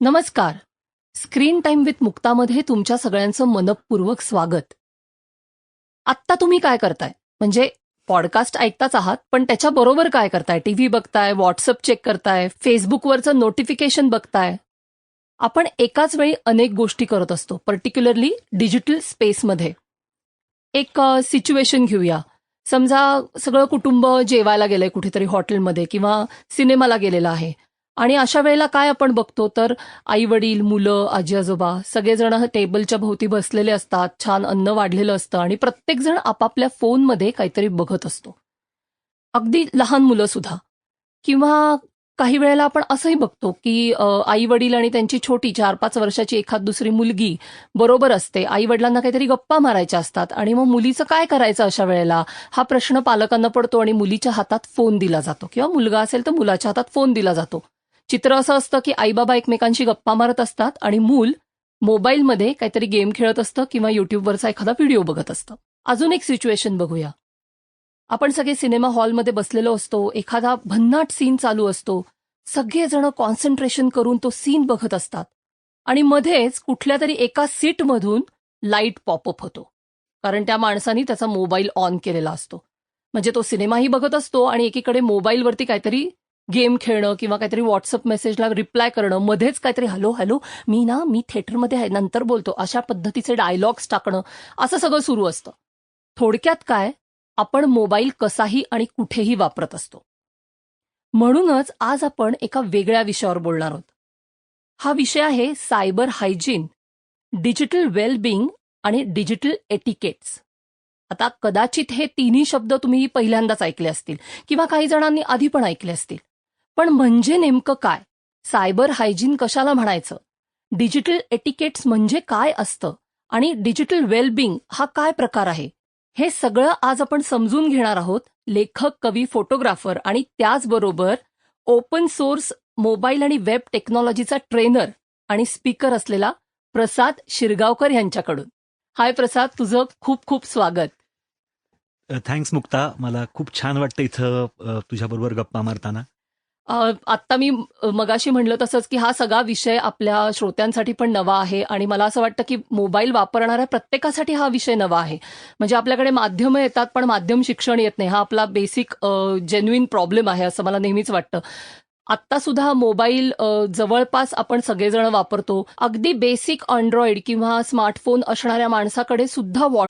नमस्कार. Screen time with मुक्तामध्ये तुमच्या सगळ्यांचं मनपूर्वक स्वागत. आत्ता तुम्ही काय करताय? म्हणजे पॉडकास्ट ऐकताच आहात पण त्याच्याबरोबर काय करताय? टीव्ही बघताय व्हॉट्सअप चेक करताय फेसबुकवरचं नोटिफिकेशन बघताय? आपण एकाच वेळी अनेक गोष्टी करत असतो पर्टिक्युलरली डिजिटल स्पेसमध्ये. एक सिच्युएशन घेऊया. समजा सगळं कुटुंब जेवायला गेलंय कुठेतरी हॉटेलमध्ये किंवा सिनेमाला गेलेलं आहे. आणि अशा वेळेला काय आपण बघतो? तर आई वडील मुलं आजी आजोबा सगळेजण टेबलच्या भोवती बसलेले असतात छान अन्न वाढलेलं असतं आणि प्रत्येकजण आपापल्या फोनमध्ये काहीतरी बघत असतो. अगदी लहान मुलं सुद्धा. किंवा काही वेळेला आपण असंही बघतो की आई वडील आणि त्यांची छोटी चार पाच वर्षाची एखाद दुसरी मुलगी बरोबर असते. आई वडिलांना काहीतरी गप्पा मारायच्या असतात आणि मग मुलीचं काय करायचं अशा वेळेला? हा प्रश्न पालकांना पडतो आणि मुलीच्या हातात फोन दिला जातो. किंवा मुलगा असेल तर मुलाच्या हातात फोन दिला जातो. चित्र असं असतं की आई बाबा एकमेकांशी गप्पा मारत असतात आणि मूल मोबाईलमध्ये काहीतरी गेम खेळत असतं किंवा युट्यूबवरचा एखादा व्हिडिओ बघत असतं. अजून एक सिच्युएशन बघूया. आपण सगळे सिनेमा हॉलमध्ये बसलेलो असतो एखादा भन्नाट सीन चालू असतो सगळेजण कॉन्सन्ट्रेशन करून तो सीन बघत असतात आणि मध्येच कुठल्या तरी एका सीटमधून लाइट पॉपअप होतो. कारण त्या माणसानी त्याचा मोबाईल ऑन केलेला असतो. म्हणजे तो सिनेमाही बघत असतो आणि एकीकडे मोबाईलवरती काहीतरी गेम खेळणं किंवा काहीतरी व्हॉट्सअप मेसेजला रिप्लाय करणं मध्येच काहीतरी हॅलो हॅलो मी ना मी थिएटरमध्ये आहे नंतर बोलतो. अशा पद्धतीचे डायलॉग्स टाकणं असं सगळं सुरू असतं. थोडक्यात काय? आपण मोबाईल कसाही आणि कुठेही वापरत असतो. म्हणूनच आज आपण एका वेगळ्या विषयावर बोलणार आहोत. हा विषय आहे सायबर हायजीन डिजिटल वेलबिंग आणि डिजिटल एटिकेट्स. आता कदाचित हे तिन्ही शब्द तुम्ही पहिल्यांदाच ऐकले असतील किंवा काही जणांनी आधी पण ऐकले असतील. पण म्हणजे नेमकं काय? सायबर हायजीन कशाला म्हणायचं? डिजिटल एटिकेट्स म्हणजे काय असतं? आणि डिजिटल वेलबिंग हा काय प्रकार आहे? हे सगळं आज आपण समजून घेणार आहोत लेखक कवी फोटोग्राफर आणि त्याचबरोबर ओपन सोर्स मोबाईल आणि वेब टेक्नॉलॉजीचा ट्रेनर आणि स्पीकर असलेला प्रसाद शिरगावकर यांच्याकडून. हाय प्रसाद तुझं खूप खूप स्वागत. थँक्स मुक्ता. मला खूप छान वाटतं इथं तुझ्याबरोबर गप्पा मारताना. आत्ता मी मगाशी म्हणलं तसंच की हा सगळा विषय आपल्या श्रोत्यांसाठी पण नवा आहे आणि मला असं वाटतं की मोबाईल वापरणाऱ्या प्रत्येकासाठी हा विषय नवा आहे. म्हणजे आपल्याकडे माध्यमं येतात पण माध्यम शिक्षण येत नाही. हा आपला बेसिक जेन्युइन प्रॉब्लेम आहे असं मला नेहमीच वाटतं. आत्ता सुद्धा मोबाईल जवळपास आपण सगळेजण वापरतो. अगदी बेसिक अँड्रॉइड किंवा स्मार्टफोन असणाऱ्या माणसाकडे सुद्धा वॉट